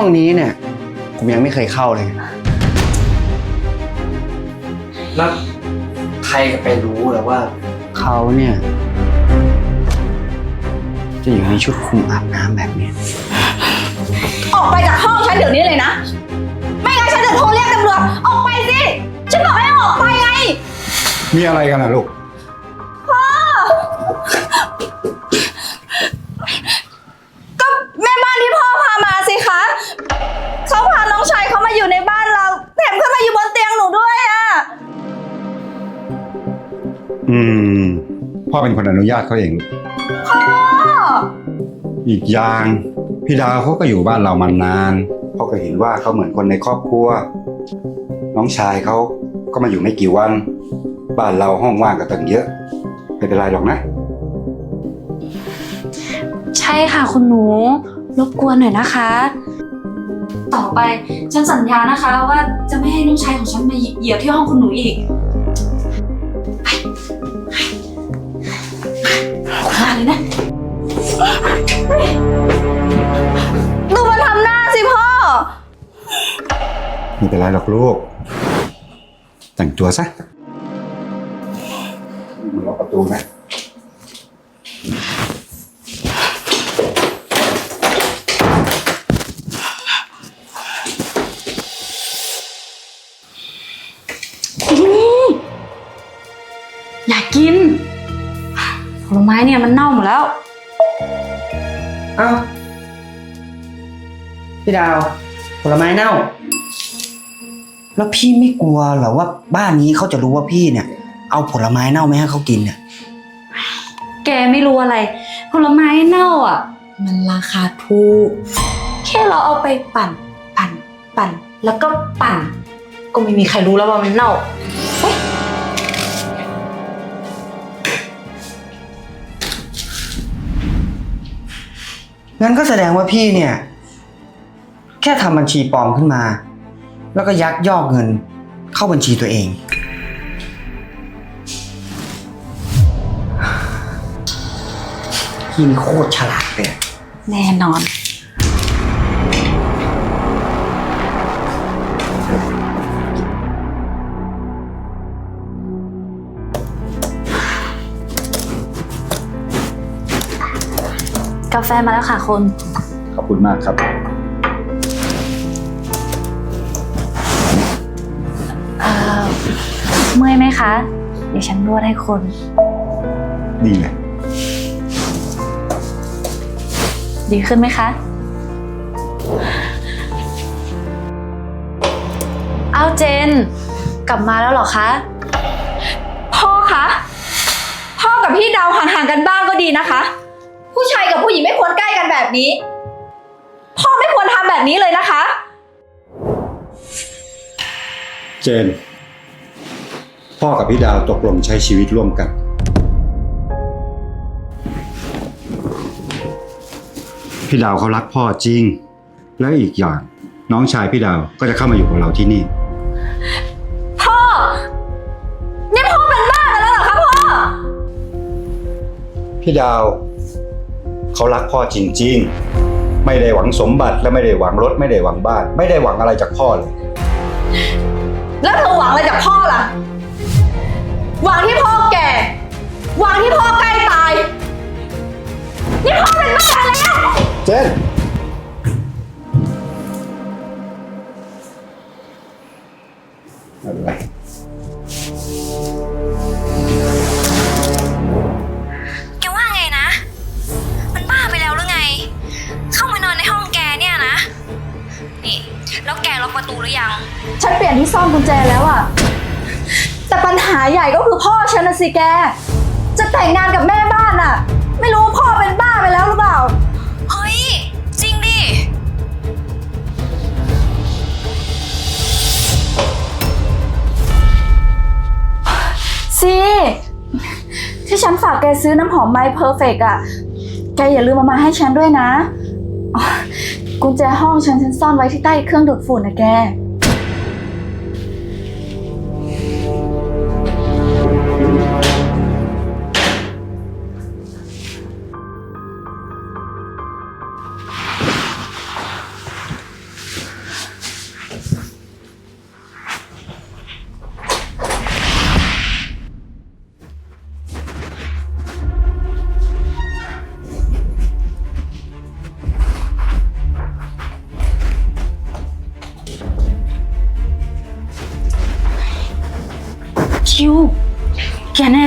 องนี้เนี่ย ผมยังไม่เคยเข้าเลย แล้วใครก็ไปรู้แล้วว่า เขาเนี่ย จะอยู่ในชุดคลุมอาบน้ำแบบนี้ออกไปจากห้องฉันเดี๋ยวนี้เลยนะ ไม่งั้นฉันจะโทรเรียกตำรวจ ออกไปสิ ฉันบอกให้ออกไปไง มีอะไรกันนะลูกก็ อืม พ่อเป็นคนอนุญาตเขาเองลูกพ่อ อีกอย่างพี่ดาวเขาก็อยู่บ้านเรามานานพ่อก็เห็นว่าเขาเหมือนคนในครอบครัว น้องชายเขาก็มาอยู่ไม่กี่วัน บ้านเราห้องว่างก็ตั้งเยอะไม่เป็นไรหรอกนะ ใช่ค่ะคุณหนู รบกวนหน่อยนะคะ ต่อไปฉันสัญญานะคะ ว่าจะไม่ให้น้องชายของฉันมาเหยียบที่ห้องคุณหนูอีก เป็นไรหรอกลูก แต่งตัวซะมาล็อกประตูนะอยากกิน ผลไม้เนี่ยมันเน่าหมดแล้วเอ้าพี่ดาว ผลไม้เน่า แล้วพี่ไม่กลัวเหรอว่าบ้านนี้เขาจะรู้ว่าพี่เนี่ย เอาผลไม้เน่าไม่ให้เขากินเนี่ยแกไม่รู้อะไร ผลไม้เน่าอะ มันราคาถูกแค่เราเอาไปปั่น ปั่น ปั่น แล้วก็ปั่น ก็ไม่มีใครรู้แล้วว่ามันเน่างั้นก็แสดงว่าพี่เนี่ย แค่ทำบัญชีปลอมขึ้นมา แล้วก็ยักยอกเงินเข้าบัญชีตัวเองพี่นี่โคตรฉลาดเลยอะแน่นอน กาแฟมาแล้วค่ะคุณ ขอบคุณมากครับ คะ เดี๋ยวฉันนวดให้คุณ ดีเลย ดีขึ้นไหมคะ เอาเจน กลับมาแล้วเหรอคะ พ่อคะ พ่อกับพี่ดาวห่างๆกันบ้างก็ดีนะคะ ผู้ชายกับผู้หญิงไม่ควรใกล้กันแบบนี้ พ่อไม่ควรทำแบบนี้เลยนะคะ เจน พ่อกับพี่ดาวตกลงใช้ชีวิตร่วมกัน พี่ดาวเขารักพ่อจริง แล้วอีกอย่าง น้องชายพี่ดาวก็จะเข้ามาอยู่กับเราที่นี่ พ่อ นี่พ่อเป็นบ้ากันแล้วเหรอคะพ่อ พี่ดาวเขารักพ่อจริง ๆ ไม่ได้หวังสมบัติและไม่ได้หวังรถไม่ได้หวังบ้าน ไม่ได้หวังอะไรจากพ่อเลย แล้วเธอหวังอะไรจากพ่อล่ะ หวังที่พ่อแก่หวังที่พ่อใกล้ตาย นี่พ่อเป็นบ้าไปแล้ว เจน สิแก จะแต่งงานกับแม่บ้านอะไม่รู้ว่าพ่อเป็นบ้าไปแล้วหรือเปล่า เฮ้ย จริงดิ ซี ที่ฉันฝากแกซื้อน้ำหอมไมเพอร์เฟกอะแกอย่าลืมเอามาให้ฉันด้วยนะอ๋อกุญแจห้องฉันฉันซ่อนไว้ที่ใต้เครื่องดูดฝุ่นนะแก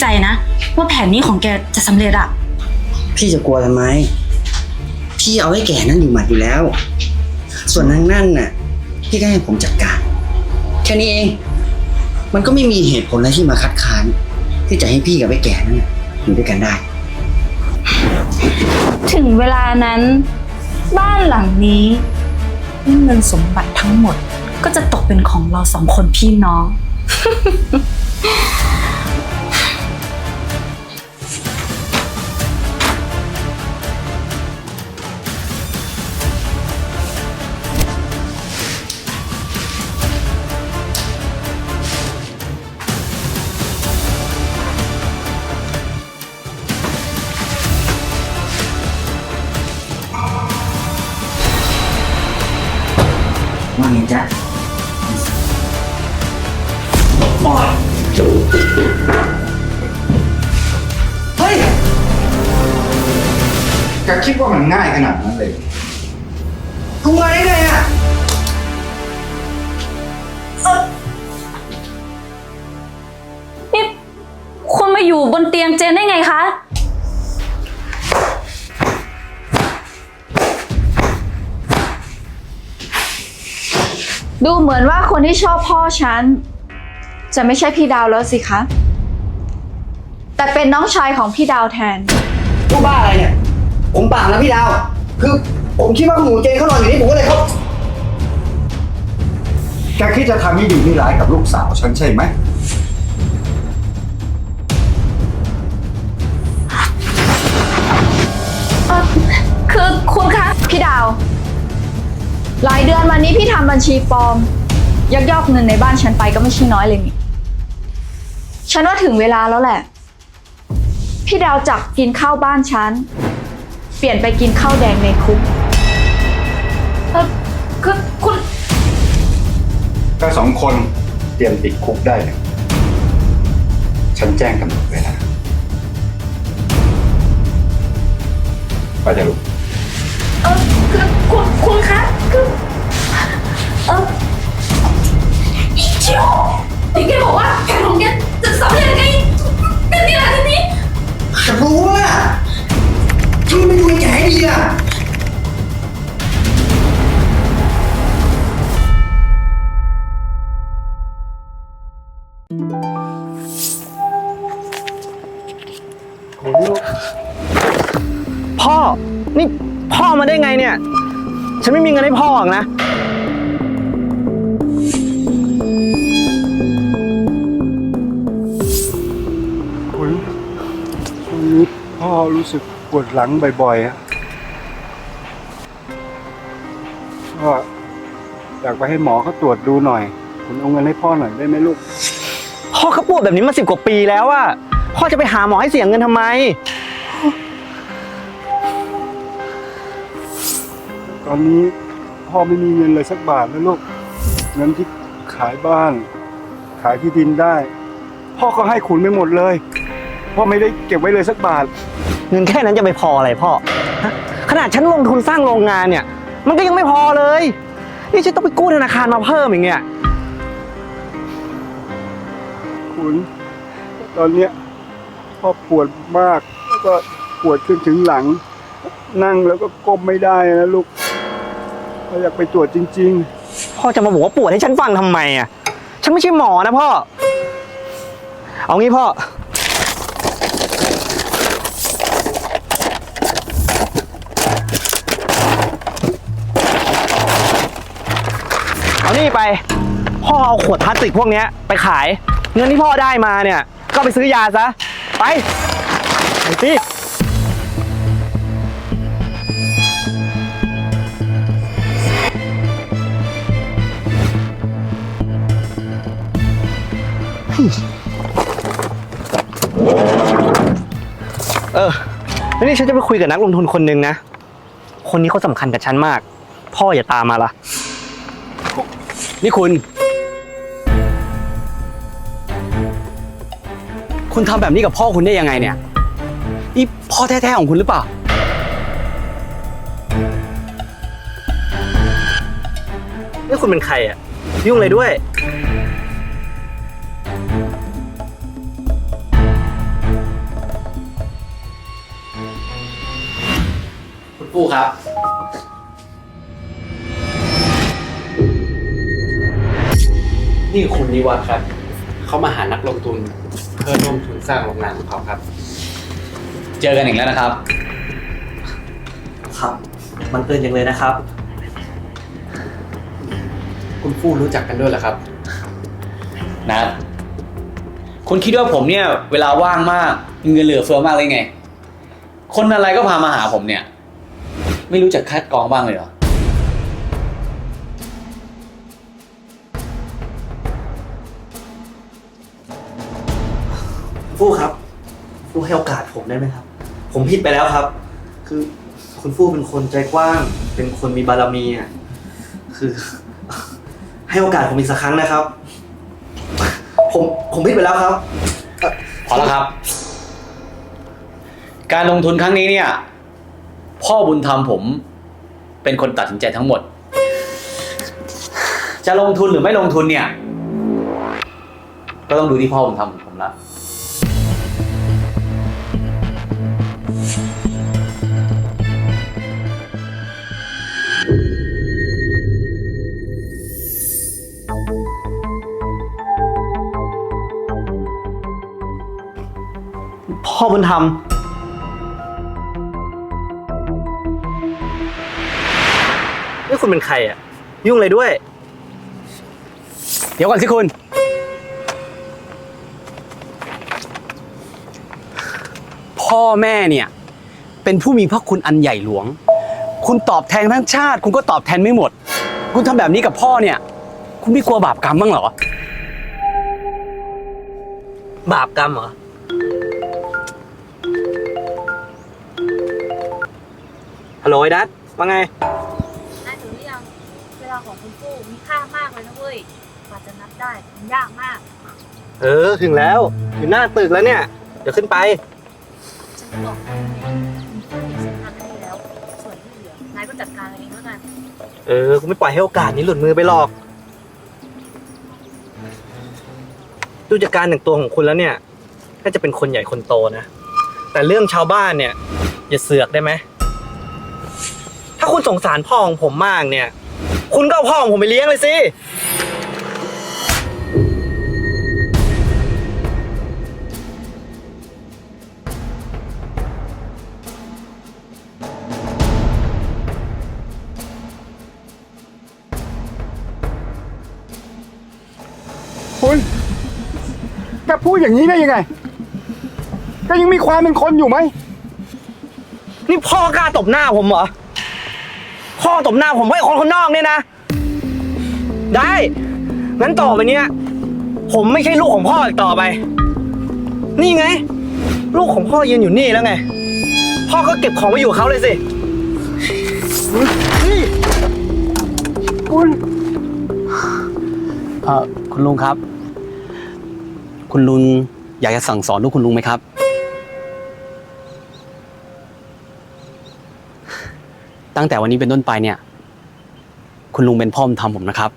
ใจนะ ว่าแผนนี้ของแกจะสำเร็จอะพี่จะกลัวทำไม พี่เอาให้แก่นั่นอยู่หมัดอยู่แล้ว ส่วนนางนั่นน่ะ พี่ก็ให้ผมจัดการ แค่นี้เอง มันก็ไม่มีเหตุผลอะไรที่มาคัดค้าน ที่จะให้พี่กับไอ้แก่นั่นน่ะอยู่ด้วยกันได้ ถึงเวลานั้น บ้านหลังนี้เงินสมบัติทั้งหมด ก็จะตกเป็นของเราสองคนพี่น้อง แกคิดว่ามันง่ายขนาดนั้นเลยคุณมาได้ไงอะนี่คุณมาอยู่บนเตียงเจนได้ไงคะ ดูเหมือนว่าคนที่ชอบพ่อฉัน จะไม่ใช่พี่ดาวแล้วสิคะ แต่เป็นน้องชายของพี่ดาวแทนพูดบ้าอะไรเนี่ย ผมเปล่านะพี่ดาว คือผมคิดว่าคุณหนูเจนเขานอนอยู่นี่ผมก็เลยเขาแกคิดจะทำไม่ดีไม่ร้ายกับลูกสาวฉันใช่ไหมคือคุณคะพี่ดาว หลายเดือนมานี้พี่ทำบัญชีปลอม ยักยอกเงินในบ้านฉันไปก็ไม่ใช่น้อยเลยนี่ฉันว่าถึงเวลาแล้วแหละ พี่ดาวจับกินข้าวบ้านฉัน เปลี่ยนไปกินข้าวแดงในคุก เออคือคุณก็สองคนเตรียมติดคุกได้เลยฉันแจ้งกำหนดเวลาไปเถอะลูกเออคือคุณคุณคะคือเออชิวถึงแกบอกว่าแผนของแกจะสำเร็จไงแต่นี่แหละทีนี้จะรู้ว่าที่ ไม่ดูไอ้แก่ให้ดีอะพ่อ นี่พ่อมาได้ไงเนี่ย ฉันไม่มีเงินให้พ่อหรอกนะ คุณช่วงนี้พ่อรู้สึกปวดหลังบ่อยๆอะ พ่ออยากไปให้หมอเขาตรวจดูหน่อย คุณเอาเงินให้พ่อหน่อยได้ไหมลูก พ่อเขาปวดแบบนี้มาสิบกว่าปีแล้วอะพ่อจะไปหาหมอให้เสียเงินทำไม ตอนนี้พ่อไม่มีเงินเลยสักบาทนะลูก เงินที่ขายบ้าน ขายที่ดินได้ พ่อก็ให้คุณไม่หมดเลย พ่อไม่ได้เก็บไว้เลยสักบาท เงินแค่นั้นจะไม่พออะไรพ่อฮะขนาดฉันลงทุนสร้างโรงงานเนี่ย มันก็ยังไม่พอเลย นี่ฉันต้องไปกู้ธนาคารมาเพิ่มอย่างเงี้ย คุณ ตอนเนี้ยพ่อปวดมากแล้วก็ปวดขึ้นถึงหลัง นั่งแล้วก็ก้มไม่ได้นะลูกพ่ออยากไปตรวจจริง พ่อจะมาบอกว่าปวดให้ฉันฟังทำไมอะฉันไม่ใช่หมอนะพ่อ เอางี้พ่อ นี่ไป พ่อเอาขวดพลาสติกพวกนี้ไปขาย เงินที่พ่อได้มาเนี่ย ก็ไปซื้อยาซะ ไปไปสิเออแล้นี่ฉันจะไปคุยกับนักลงทุนคนหนึ่งนะ คนนี้เขาสำคัญกับฉันมาก พ่ออย่าตามมาละ นี่คุณ คุณทำแบบนี้กับพ่อคุณได้ยังไงเนี่ย นี่พ่อแท้ๆของคุณหรือเปล่า นี่คุณเป็นใครอะยุ่งอะไรด้วย คุณปูครับ นี่คุณนิวัฒน์ครับ เขามาหานักลงทุนเพื่อร่วมทุนสร้างโรงงานของเขาครับ เจอกันอีกแล้วนะครับ ครับ มันเกินอย่างเลยนะครับ คุณฟูรู้จักกันด้วยเหรอครับนะคุณคิดว่าผมเนี่ย เวลาว่างมากมีเงินเหลือเฟือมากเลยไง คนอะไรก็พามาหาผมเนี่ย ไม่รู้จักคัดกรองบ้างเลยเหรอ ฟู่ครับ ฟู่ให้โอกาสผมได้ไหมครับ ผมผิดไปแล้วครับ คือคุณฟู่เป็นคนใจกว้าง เป็นคนมีบารมีอะคือ ให้โอกาสผมอีกสักครั้งนะครับ ผมผมผิดไปแล้วครับ พอแล้วครับ การลงทุนครั้งนี้เนี่ย พ่อบุญธรรมผม เป็นคนตัดสินใจทั้งหมด จะลงทุนหรือไม่ลงทุนเนี่ย ก็ต้องดูที่พ่อบุญธรรมผมละ พ่อบุญธรรม นี่คุณเป็นใครอะยุ่งอะไรด้วย เดี๋ยวก่อนสิคุณ พ่อแม่เนี่ย เป็นผู้มีพระคุณอันใหญ่หลวง คุณตอบแทนทั้งชาติ คุณก็ตอบแทนไม่หมด คุณทำแบบนี้กับพ่อเนี่ย คุณไม่กลัวบาปกรรมบ้างเหรอ บาปกรรมเหรอ ฮัลโหลไอ้ดัตว่าไง น่าจะหรือยังเวลาของคุณฟู่มีค่ามากเลยนะเว้ยกว่าจะนับได้มันยากมาก เออ ถึงแล้ว อยู่หน้าตึกแล้วเนี่ย เดี๋ยวขึ้นไป ฉันจะบอกนายคุณฟู่มีสำคัญให้แล้ว ส่วนที่เหลือนายก็จัดการเองแล้วกันเออ กูไม่ปล่อยให้โอกาสนี้หลุดมือไปหรอก ดูจากการแต่งตัวของคุณแล้วเนี่ย น่าจะเป็นคนใหญ่คนโตนะ แต่เรื่องชาวบ้านเนี่ย อย่าเสือกได้ไหมถ้า คุณสงสารพ่อของผมมากเนี่ย คุณก็เอาพ่อของผมไปเลี้ยงเลยสิ คุณแกพูดอย่างนี้ได้ยังไงแกยังมีความเป็นคนอยู่ไหม นี่พ่อกล้าตบหน้าผมเหรอ พ่อตบหน้าผมให้คนคนนอกเนี่ยนะ ได้งั้นต่อไปเนี้ยผมไม่ใช่ลูกของพ่ออีกต่อไป นี่ไง ลูกของพ่อยืนอยู่นี่แล้วไง พ่อก็เก็บของไว้อยู่กับเขาเลยสินี่คุณเออคุณลุงครับ คุณลุงอยากจะสั่งสอนลูกคุณลุงไหมครับ ตั้งแต่วันนี้เป็นต้นไปเนี่ย คุณลุงเป็นพ่อบุญธรรมผมนะครับ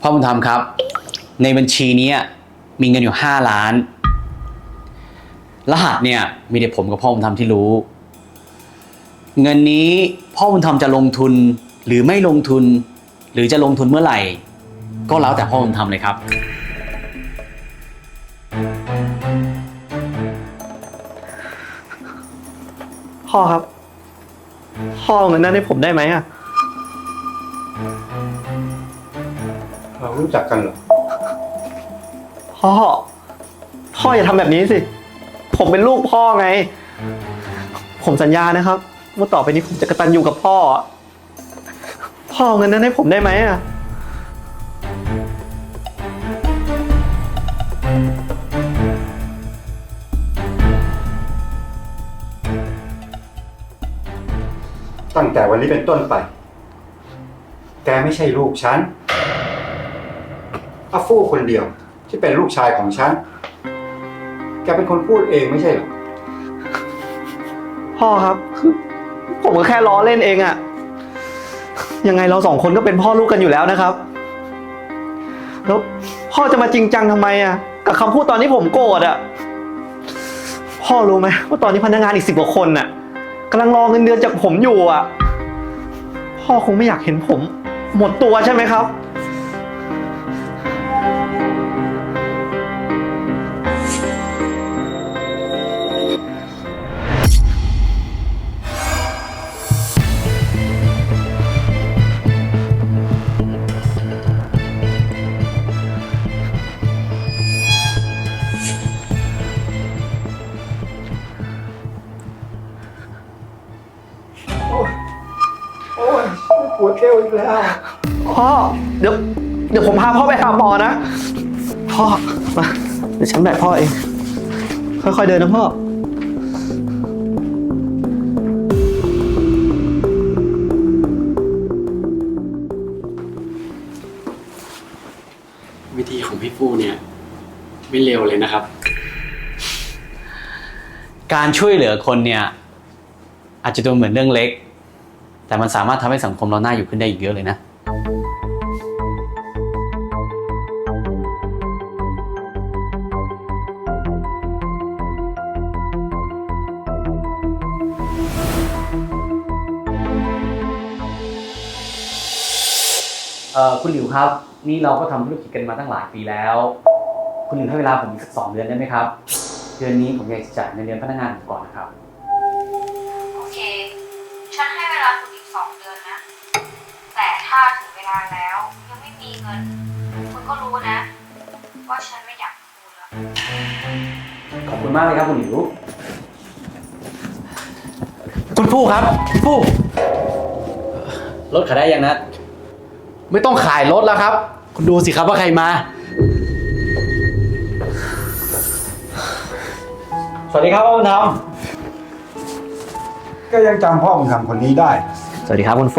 พ่อบุญธรรมครับ ในบัญชีเนี้ย มีเงินอยู่ห้าล้าน รหัสเนี่ย มีแต่ผมกับพ่อบุญธรรมที่รู้ เงินนี้พ่อบุญธรรมจะลงทุนหรือไม่ลงทุน หรือจะลงทุนเมื่อไหร่ ก็แล้วแต่พ่อบุญธรรมเลยครับ พ่อครับ พ่อเอาเงินนั้นให้ผมได้ไหมอะเราก็รู้จักกันเหรอ พ่อ พ่ออย่าทำแบบนี้สิ ผมเป็นลูกพ่อไง ผมสัญญานะครับ ว่าต่อไปนี้ผมจะกตัญญูกับพ่อ พ่อเอาเงินนั้นให้ผมได้ไหมอะตั้งแต่วันนี้เป็นต้นไป แกไม่ใช่ลูกฉันอาฟู่คนเดียว ที่เป็นลูกชายของฉัน แกเป็นคนพูดเองไม่ใช่เหรอ พ่อครับคือผมก็แค่ล้อเล่นเองอะยังไงเราสองคนก็เป็นพ่อลูกกันอยู่แล้วนะครับ แล้วพ่อจะมาจริงจังทำไมอะกับคำพูดตอนที่ผมโกรธอะพ่อรู้ไหมว่าตอนนี้พนักงานอีกสิบกว่าคนน่ะกำลังรอเงินเดือนจากผมอยู่อะ พ่อคงไม่อยากเห็นผม หมดตัวใช่ไหมครับ พ่อ เดี๋ยว เดี๋ยวผมพาพ่อไปหาหมอนะ พ่อ มา เดี๋ยวฉันแบกพ่อเอง ค่อยๆเดินนะพ่อ วิธีของพี่ฟูเนี่ย ไม่เร็วเลยนะครับ การช่วยเหลือคนเนี่ย อาจจะดูเหมือนเรื่องเล็ก แต่มันสามารถทำให้สังคมเราน่าอยู่ขึ้นได้อีกเยอะเลยนะ คุณหลิวครับ นี่เราก็ทำธุรกิจกันมาตั้งหลายปีแล้ว คุณหลิวให้เวลาผมอีกสักสองเดือนได้ไหมครับ เดือนนี้ผมอยากจะจ่ายเงินเดือนพนักงานผมก่อนนะครับ โอเค ฉันให้เวลาคุณอีกสองเดือนนะ แต่ถ้าถึงเวลาแล้ว ยังไม่มีเงิน คุณก็รู้นะว่าฉันไม่อยากพูดแล้ว ขอบคุณมากเลยครับคุณหลิว คุณฟูครับพี่ฟูรถขายได้ยังนะ ไม่ต้องขายรถแล้วครับ คุณดูสิครับว่าใครมา สวัสดีครับพ่อบุญธรรมก็ยังจำพ่อบุญธรรมคนนี้ได้ สวัสดีครับคุณโฟ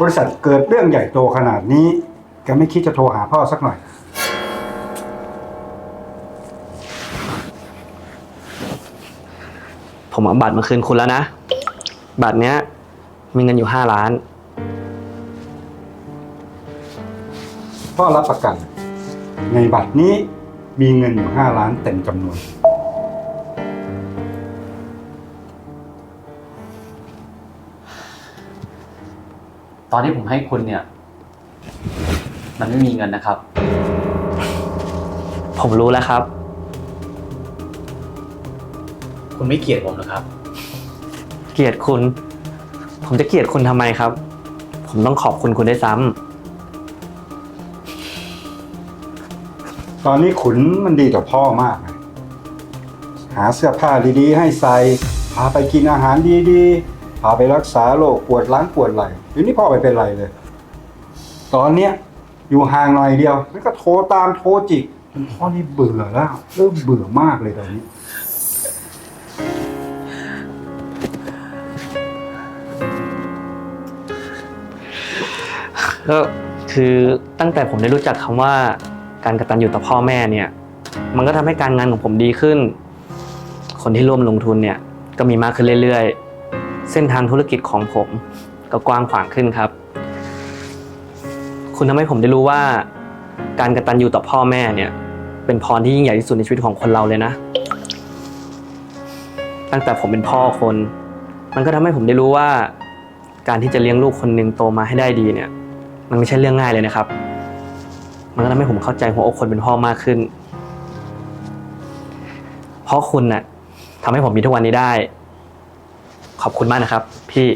บริษัทเกิดเรื่องใหญ่โตขนาดนี้แกไม่คิดจะโทรหาพ่อสักหน่อย ผมเอาบัตรมาคืนคุณแล้วนะ บัตรเนี้ย มีเงินอยู่ห้าล้าน พ่อรับประกัน ในบัตรนี้มีเงินอยู่ห้าล้านเต็มจำนวน ตอนที่ผมให้คุณเนี่ย มันไม่มีเงินนะครับ ผมรู้แล้วครับ คุณไม่เกลียดผมหรอครับ เกลียดคุณ ผมจะเกลียดคุณทำไมครับ ผมต้องขอบคุณคุณได้วยซ้ำตอนนี้ขุนมันดีต่อพ่อมากนะหาเสื้อผ้าดีๆ ให้ใส่ พาไปกินอาหารดีๆ พาไปรักษาโรคปวดหล้างปวดไหล่เดี๋ยวนี้พ่อไม่เป็นไรเลย ตอนเนี้ยอยู่ห่างหน่อยเดียว แล้วก็โทรตามโทรจิกพ่อนี่เบื่อแล้ว เริ่มเบื่อมากเลยตอนนี้ ก็คือตั้งแต่ผมได้รู้จักคำว่าการกตัญญูต่อพ่อแม่เนี่ย มันก็ทำให้การงานของผมดีขึ้น คนที่ร่วมลงทุนเนี่ยก็มีมากขึ้นเรื่อยๆ เส้นทางธุรกิจของผมก็กว้างขวางขึ้นครับ คุณทำให้ผมได้รู้ว่า การกตัญญูต่อพ่อแม่เนี่ย เป็นพรที่ยิ่งใหญ่ที่สุดในชีวิตของคนเราเลยนะ ตั้งแต่ผมเป็นพ่อคน มันก็ทำให้ผมได้รู้ว่า การที่จะเลี้ยงลูกคนหนึ่งโตมาให้ได้ดีเนี่ย มันไม่ใช่เรื่องง่ายเลยนะครับ มันก็ทำให้ผมเข้าใจหัวอกคนเป็นพ่อมากขึ้น เพราะคุณน่ะทำให้ผมมีทุกวันนี้ได้ ขอบคุณมากนะครับ พี่